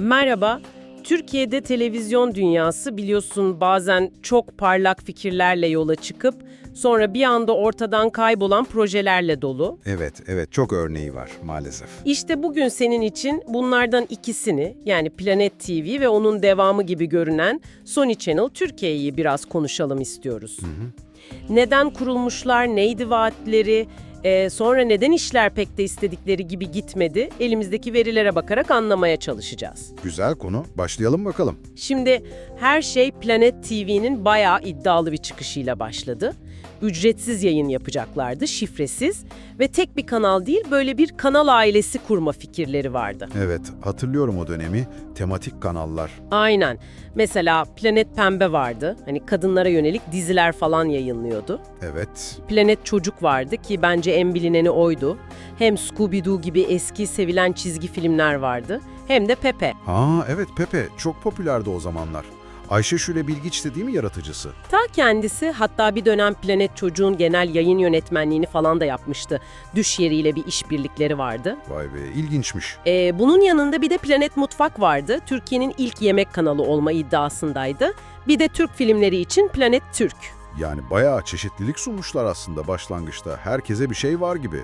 Merhaba. Türkiye'de televizyon dünyası biliyorsun bazen çok parlak fikirlerle yola çıkıp sonra bir anda ortadan kaybolan projelerle dolu. Evet, evet çok örneği var maalesef. İşte bugün senin için bunlardan ikisini yani Planet TV ve onun devamı gibi görünen Sony Channel Türkiye'yi biraz konuşalım istiyoruz. Neden kurulmuşlar, neydi vaatleri, e, sonra neden işler pek de istedikleri gibi gitmedi elimizdeki verilere bakarak anlamaya çalışacağız. Güzel konu. Başlayalım bakalım. Şimdi her şey Planet TV'nin bayağı iddialı bir çıkışıyla başladı. Ücretsiz yayın yapacaklardı, şifresiz ve tek bir kanal değil böyle bir kanal ailesi kurma fikirleri vardı. Evet, hatırlıyorum o dönemi. Tematik kanallar. Aynen. Mesela Planet Pembe vardı. Hani kadınlara yönelik diziler falan yayınlıyordu. Evet. Planet Çocuk vardı ki bence en bilineni oydu. Hem Scooby-Doo gibi eski sevilen çizgi filmler vardı. Hem de Pepe. Ha, evet Pepe çok popülerdi o zamanlar. Ayşe Şule Bilgiç de değil mi yaratıcısı? Ta kendisi hatta bir dönem Planet Çocuğun genel yayın yönetmenliğini falan da yapmıştı. Düş yeriyle bir işbirlikleri vardı. Vay be, ilginçmiş. Ee, bunun yanında bir de Planet Mutfak vardı. Türkiye'nin ilk yemek kanalı olma iddiasındaydı. Bir de Türk filmleri için Planet Türk. Yani bayağı çeşitlilik sunmuşlar aslında başlangıçta. Herkese bir şey var gibi.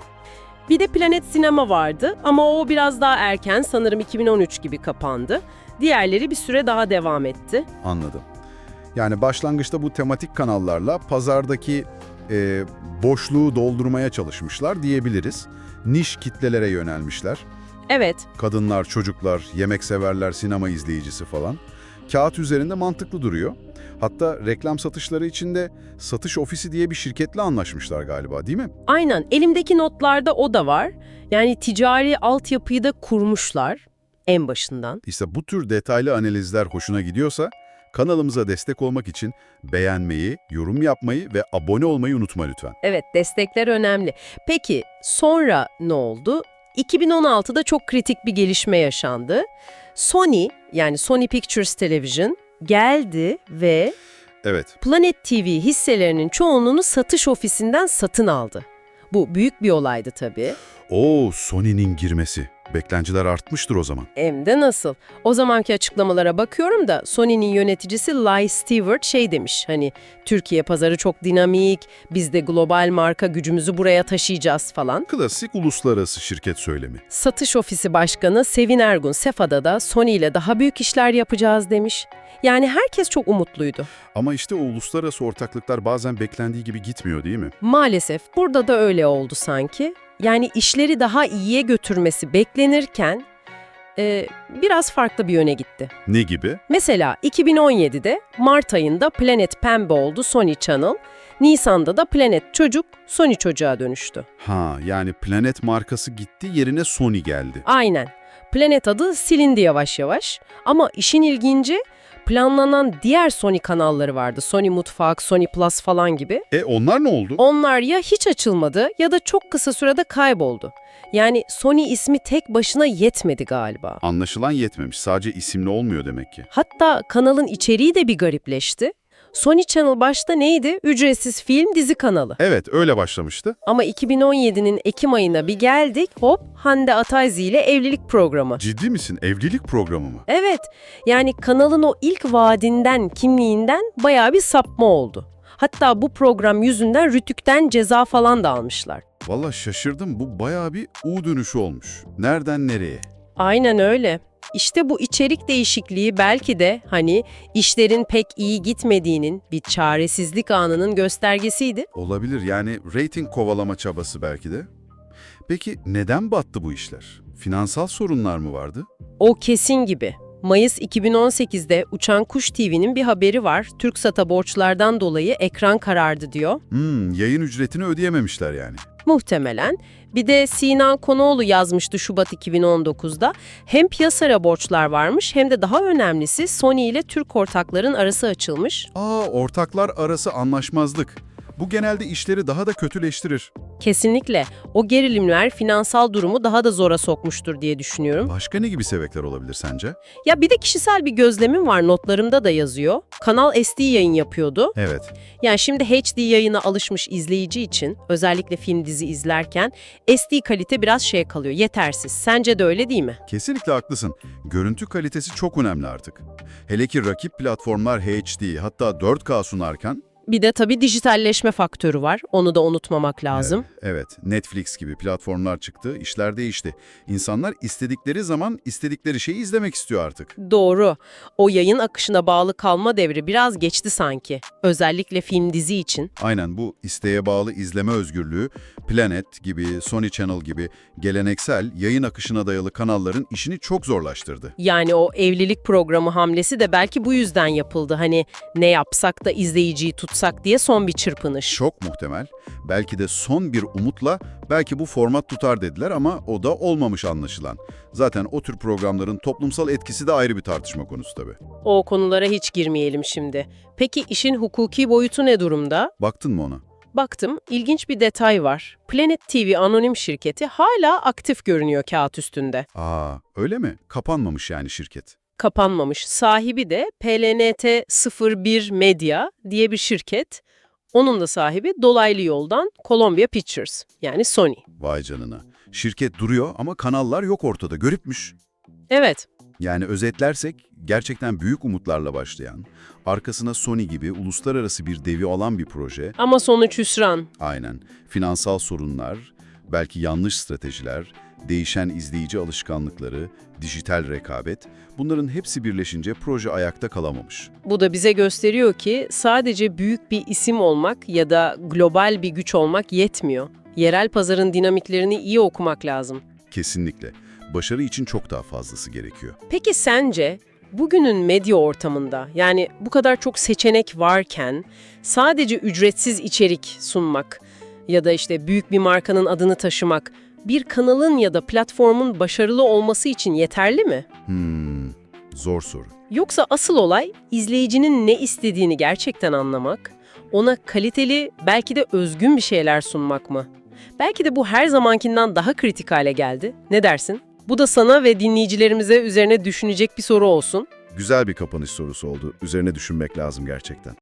Bir de Planet Sinema vardı ama o biraz daha erken sanırım 2013 gibi kapandı. Diğerleri bir süre daha devam etti. Anladım. Yani başlangıçta bu tematik kanallarla pazardaki e, boşluğu doldurmaya çalışmışlar diyebiliriz. Niş kitlelere yönelmişler. Evet, Kadınlar, çocuklar, yemek severler, sinema izleyicisi falan. Kağıt üzerinde mantıklı duruyor. Hatta reklam satışları için de satış ofisi diye bir şirketle anlaşmışlar galiba değil mi? aynen elimdeki notlarda o da var. Yani ticari altyapıyı da kurmuşlar en başından. İşte bu tür detaylı analizler hoşuna gidiyorsa kanalımıza destek olmak için beğenmeyi, yorum yapmayı ve abone olmayı unutma lütfen. Evet, destekler önemli. Peki sonra ne oldu? 2016'da çok kritik bir gelişme yaşandı. Sony yani Sony Pictures Television geldi ve Evet, Planet TV hisselerinin çoğunluğunu satış ofisinden satın aldı. Bu büyük bir olaydı tabii. O Sony'nin girmesi. Beklentiler artmıştır o zaman. Hem de nasıl? O zamanki açıklamalara bakıyorum da Sony'nin yöneticisi Ly Stewart şey demiş. Hani Türkiye pazarı çok dinamik, biz de global marka gücümüzü buraya taşıyacağız falan. Klasik uluslararası şirket söylemi. Satış ofisi başkanı Sevin Ergun Sefa'da da Sony ile daha büyük işler yapacağız demiş. Yani herkes çok umutluydu. Ama işte o uluslararası ortaklıklar bazen beklendiği gibi gitmiyor değil mi? Maalesef burada da öyle oldu sanki. Yani işleri daha iyiye götürmesi beklenirken e, biraz farklı bir yöne gitti. Ne gibi? Mesela 2017'de Mart ayında Planet Pembe oldu Sony Channel, Nisan'da da Planet Çocuk Sony Çocuğa dönüştü. Ha, yani Planet markası gitti yerine Sony geldi. Aynen. Planet adı silindi yavaş yavaş ama işin ilginci planlanan diğer Sony kanalları vardı. Sony Mutfak, Sony Plus falan gibi. E onlar ne oldu? Onlar ya hiç açılmadı ya da çok kısa sürede kayboldu. Yani Sony ismi tek başına yetmedi galiba. Anlaşılan yetmemiş. Sadece isimli olmuyor demek ki. Hatta kanalın içeriği de bir garipleşti. Sony Channel başta neydi? Ücretsiz film dizi kanalı. Evet, öyle başlamıştı. Ama 2017'nin Ekim ayına bir geldik, hop Hande Atayzi ile evlilik programı. Ciddi misin? Evlilik programı mı? Evet, yani kanalın o ilk vaadinden, kimliğinden bayağı bir sapma oldu. Hatta bu program yüzünden Rütük'ten ceza falan da almışlar. Valla şaşırdım. Bu bayağı bir U dönüşü olmuş. Nereden nereye? Aynen öyle. İşte bu içerik değişikliği belki de hani işlerin pek iyi gitmediğinin bir çaresizlik anının göstergesiydi. Olabilir. Yani rating kovalama çabası belki de. Peki neden battı bu işler? Finansal sorunlar mı vardı? O kesin gibi. Mayıs 2018'de Uçan Kuş TV'nin bir haberi var. TürkSat'a borçlardan dolayı ekran karardı diyor. Hmm, yayın ücretini ödeyememişler yani. Muhtemelen. Bir de Sinan Konoğlu yazmıştı Şubat 2019'da. Hem piyasara borçlar varmış hem de daha önemlisi Sony ile Türk ortakların arası açılmış. Aa, ortaklar arası anlaşmazlık. Bu genelde işleri daha da kötüleştirir. Kesinlikle. O gerilimler finansal durumu daha da zora sokmuştur diye düşünüyorum. Başka ne gibi sebepler olabilir sence? Ya bir de kişisel bir gözlemim var notlarımda da yazıyor. Kanal SD yayın yapıyordu. Evet. Yani şimdi HD yayına alışmış izleyici için özellikle film dizi izlerken SD kalite biraz şey kalıyor, yetersiz. Sence de öyle değil mi? Kesinlikle haklısın. Görüntü kalitesi çok önemli artık. Hele ki rakip platformlar HD hatta 4K sunarken Bir de tabii dijitalleşme faktörü var. Onu da unutmamak lazım. Evet, Netflix gibi platformlar çıktı, işler değişti. İnsanlar istedikleri zaman istedikleri şeyi izlemek istiyor artık. Doğru. O yayın akışına bağlı kalma devri biraz geçti sanki. Özellikle film dizi için. Aynen bu isteğe bağlı izleme özgürlüğü, Planet gibi, Sony Channel gibi geleneksel yayın akışına dayalı kanalların işini çok zorlaştırdı. Yani o evlilik programı hamlesi de belki bu yüzden yapıldı. Hani ne yapsak da izleyiciyi tutsak diye son bir çırpınış. Çok muhtemel. Belki de son bir umutla belki bu format tutar dediler ama o da olmamış anlaşılan. Zaten o tür programların toplumsal etkisi de ayrı bir tartışma konusu tabii. O konulara hiç girmeyelim şimdi. Peki işin hukuki boyutu ne durumda? Baktın mı ona? Baktım, ilginç bir detay var. Planet TV anonim şirketi hala aktif görünüyor kağıt üstünde. Aa, öyle mi? Kapanmamış yani şirket. Kapanmamış. Sahibi de PLNT 01 Media diye bir şirket. Onun da sahibi dolaylı yoldan Columbia Pictures yani Sony. Vay canına. Şirket duruyor ama kanallar yok ortada. Görüpmüş. Evet, Yani özetlersek gerçekten büyük umutlarla başlayan, arkasına Sony gibi uluslararası bir devi alan bir proje, ama sonuç hüsran. aynen finansal sorunlar, belki yanlış stratejiler, değişen izleyici alışkanlıkları, dijital rekabet, bunların hepsi birleşince proje ayakta kalamamış. Bu da bize gösteriyor ki sadece büyük bir isim olmak ya da global bir güç olmak yetmiyor. Yerel pazarın dinamiklerini iyi okumak lazım. Kesinlikle. Başarı için çok daha fazlası gerekiyor. Peki sence bugünün medya ortamında yani bu kadar çok seçenek varken sadece ücretsiz içerik sunmak ya da işte büyük bir markanın adını taşımak bir kanalın ya da platformun başarılı olması için yeterli mi? Hmm, zor soru. Yoksa asıl olay izleyicinin ne istediğini gerçekten anlamak, ona kaliteli, belki de özgün bir şeyler sunmak mı? Belki de bu her zamankinden daha kritik hale geldi. Ne dersin? Bu da sana ve dinleyicilerimize üzerine düşünecek bir soru olsun. Güzel bir kapanış sorusu oldu. Üzerine düşünmek lazım gerçekten.